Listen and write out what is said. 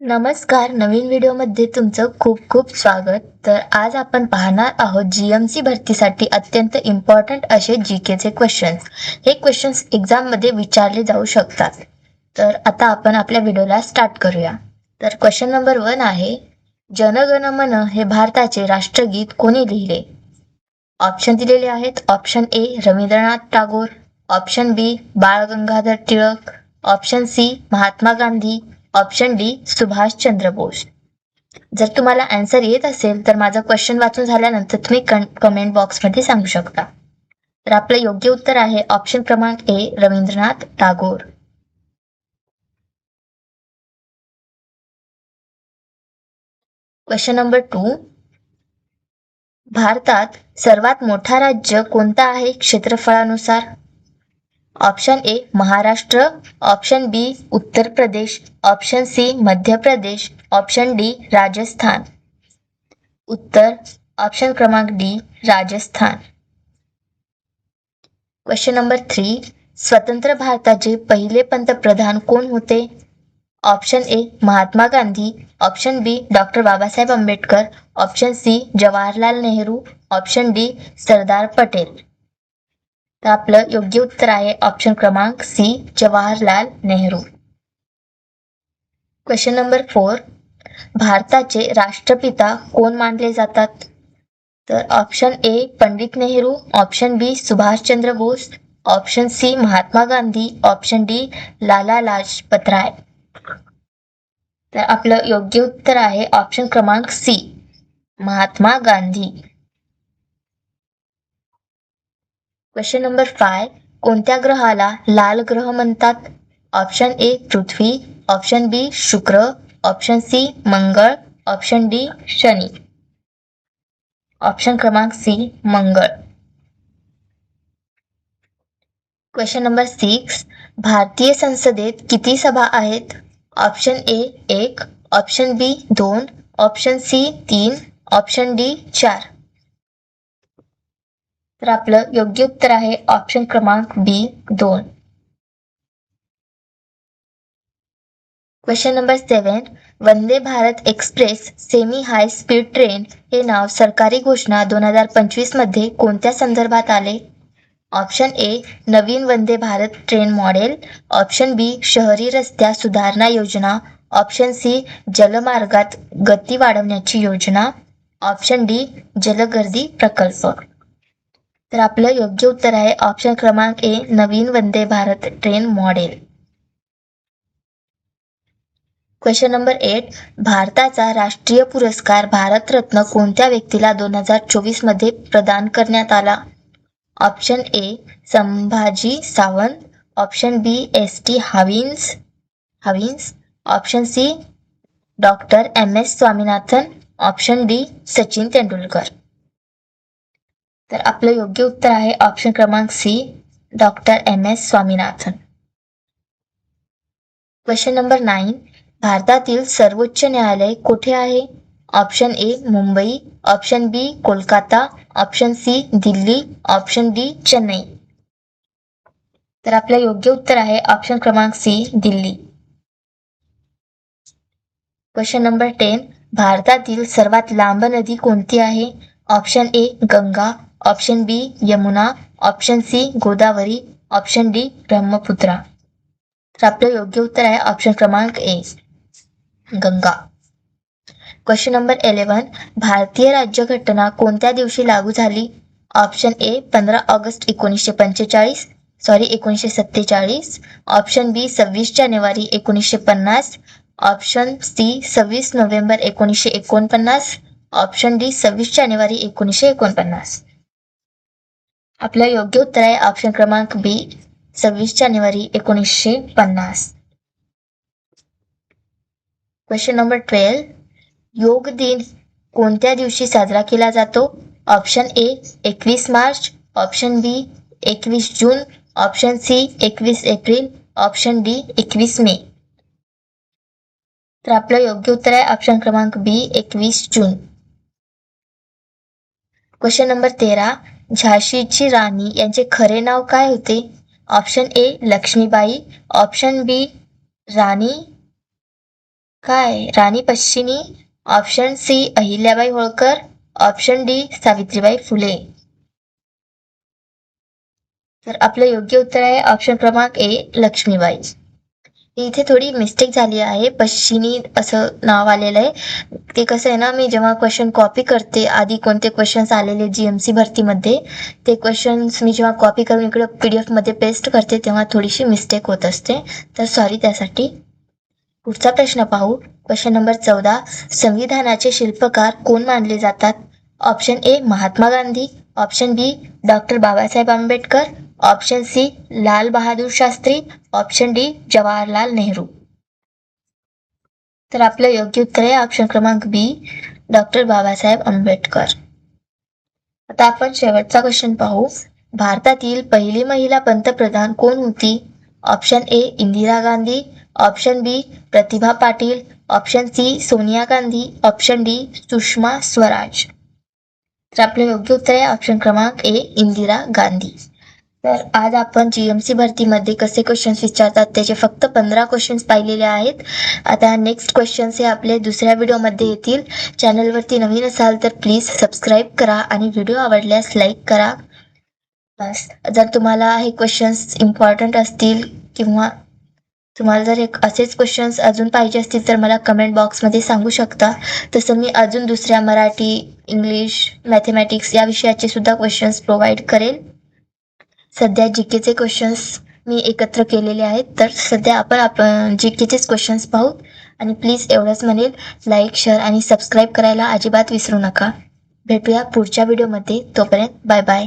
नमस्कार नवीन व्हिडिओमध्ये तुमचं खूप खूप स्वागत. तर आज आपण पाहणार आहोत जी एम सी भरतीसाठी अत्यंत इम्पॉर्टंट असे जी केचे क्वेश्चन्स हे क्वेश्चन्स एक्झाममध्ये विचारले जाऊ शकतात. तर आता आपण आपल्या व्हिडिओला स्टार्ट करूया. तर क्वेश्चन नंबर वन आहे जनगण मन हे भारताचे राष्ट्रगीत कोणी लिहिले? ऑप्शन दिलेले आहेत. Option A Rabindranath Tagore. Option B Bal Gangadhar Tilak. Option C Mahatma Gandhi. Option D Subhash Chandra Bose जर तुम्हाला आन्सर येत असेल तर माझं क्वेश्चन वाचून झाल्यानंतर तुम्ही कमेंट बॉक्समध्ये सांगू शकता. तर आपलं योग्य उत्तर आहे ऑप्शन क्रमांक A Rabindranath Tagore. Question number two भारतात सर्वात मोठा राज्य कोणता आहे? क्षेत्रफळानुसार option A Maharashtra, option B Uttar Pradesh, option C Madhya Pradesh, option D Rajasthan. उत्तर, ऑप्शन क्रमांक D Rajasthan. Question number three स्वतंत्र भारताचे पहिले पंतप्रधान कोण होते? Option A Mahatma Gandhi option B doctor Babasaheb Ambedkar option C Jawaharlal Nehru option D Sardar Patel. तर आपलं योग्य उत्तर आहे ऑप्शन क्रमांक C Jawaharlal Nehru. Question number four भारताचे राष्ट्रपिता कोण मानले जातात? तर option A Pandit Nehru option B Subhashchandra Bose option C Mahatma Gandhi option D Lala Lajpat Rai तर आपलं योग्य उत्तर आहे ऑप्शन क्रमांक C Mahatma Gandhi. Question number five कोणत्या ग्रहाला लाल ग्रह म्हणतात? Option A Prithvi. Option B Shukra. Option C Mangal. Option D Shani. Option क्रमांक C Mangal. Question number six भारतीय संसदेत किती सभा आहेत? ऑप्शन ए एक. ऑप्शन बी दोन. ऑप्शन सी तीन. ऑप्शन डी चार. तर आपलं योग्य उत्तर आहे ऑप्शन क्रमांक बी दोन. Question number seven Vande Bharat express semi high speed train हे नाव सरकारी घोषणा दोन हजार पंचवीसमध्ये कोणत्या संदर्भात आले? Option A Naveen Vande Bharat train model option B शहरी रस्त्या सुधारणा योजना. ऑप्शन सी जलमार्गात गती वाढवण्याची योजना. ऑप्शन डी जलगर्दी प्रकल्प. तर आपलं योग्य उत्तर आहे ऑप्शन क्रमांक A Naveen Vande Bharat train model question number eight भारताचा राष्ट्रीय पुरस्कार भारतरत्न कोणत्या व्यक्तीला दोन हजार चोवीसमध्ये प्रदान करण्यात आला? Option A Sambhaji Sawant. Option B S T हाविन्स हाविन्स option C doctor M S Swaminathan option D Sachin Tendulkar. तर आपलं योग्य उत्तर आहे ऑप्शन क्रमांक C doctor M S Swaminathan. Question number nine भारतातील सर्वोच्च न्यायालय कुठे आहे? Option A Mumbai option B Kolkata option C Delhi option D Chennai. तर आपलं योग्य उत्तर आहे ऑप्शन क्रमांक C Delhi. Question number ten भारतातील सर्वात लांब नदी कोणती आहे? Option A Ganga option B Yamuna. Option C Godavari. Option D Brahmaputra. तर आपलं योग्य उत्तर आहे ऑप्शन क्रमांक A Ganga. Question number eleven भारतीय राज्यघटना कोणत्या दिवशी लागू झाली? ऑप्शन ए पंधरा ऑगस्ट एकोणीसशे पंचेचाळीस. सॉरी एकोणीसशे सत्तेचाळीस. ऑप्शन बी सव्वीस जानेवारी एकोणीसशे पन्नास. ऑप्शन सी सव्वीस नोव्हेंबर एकोणीसशे एकोणपन्नास. ऑप्शन डी सव्वीस जानेवारी एकोणीसशे एकोणपन्नास. आपलं योग्य उत्तर आहे ऑप्शन क्रमांक बी सव्वीस जानेवारी एकोणीसशे पन्नास. क्वेश्चन नंबर ट्वेल्व योग दिन कोणत्या दिवशी साजरा केला जातो? ऑप्शन ए एकवीस मार्च. ऑप्शन बी एकवीस जून. ऑप्शन सी एकवीस एप्रिल. ऑप्शन डी एकवीस मे. तर आपलं योग्य उत्तर आहे ऑप्शन क्रमांक बी एकवीस जून. क्वेश्चन नंबर तेरा. झाशीची राणी यांचे खरे नाव काय होते? Option A Lakshmibai. Option B राणी. काय? राणी पश्चिमी. Option C Ahilyabai Holkar. Option D Savitribai Phule. तर आपलं योग्य उत्तर आहे ऑप्शन क्रमांक ए लक्ष्मीबाई. इथे थोडी मिस्टेक झाली आहे. पश्चिनी असं नाव आलेलं आहे. ते कसं आहे ना मी जेव्हा क्वेश्चन कॉपी करते आधी कोणते क्वेश्चन्स आलेले जी एम सी भरतीमध्ये ते क्वेश्चन्स मी जेव्हा कॉपी करून इकडे पी डी एफमध्ये पेस्ट करते तेव्हा थोडीशी मिस्टेक होत असते. तर सॉरी त्यासाठी. पुढचा प्रश्न पाहू. क्वेश्चन नंबर चौदा. संविधानाचे शिल्पकार कोण मानले जातात? Option A Mahatma Gandhi option B doctor Babasaheb Ambedkar option C Lal Bahadur Shastri. Option D Jawaharlal Nehru. तर आपलं योग्य उत्तर आहे ऑप्शन क्रमांक बी डॉक्टर बाबासाहेब आंबेडकर. आता आपण शेवटचा क्वेश्चन पाहू. भारतातील पहिली महिला पंतप्रधान कोण होती? Option A Indira Gandhi. Option B Pratibha Patil. Option C Sonia Gandhi. Option D Sushma Swaraj. तर आपलं योग्य उत्तर आहे ऑप्शन क्रमांक ए इंदिरा गांधी. तर आज आपण जी एम सी भरतीमध्ये कसे क्वेश्चन्स विचारतात त्याचे फक्त पंधरा क्वेश्चन्स पाहिलेले आहेत. आता नेक्स्ट क्वेश्चन्स हे आपले दुसऱ्या व्हिडिओमध्ये येतील. चॅनलवरती नवीन असाल तर प्लीज सबस्क्राईब करा आणि व्हिडिओ आवडल्यास लाईक करा. बस. जर तुम्हाला हे क्वेश्चन्स इम्पॉर्टंट असतील किंवा तुम्हाला जर एक असेच क्वेश्चन्स अजून पाहिजे असतील तर मला कमेंट बॉक्समध्ये सांगू शकता. तसं मी अजून दुसऱ्या मराठी इंग्लिश मॅथेमॅटिक्स या विषयाचे सुद्धा क्वेश्चन्स प्रोव्हाइड करेल. सध्या जी केचे क्वेश्चन्स मी एकत्र केलेले आहेत. तर सध्या आपण आपण जी केचेच क्वेश्चन्स पाहू. आणि प्लीज एवढंच म्हणेल लाईक शेअर आणि सबस्क्राईब करायला अजिबात विसरू नका. भेटूया पुढच्या व्हिडिओमध्ये तोपर्यंत बाय बाय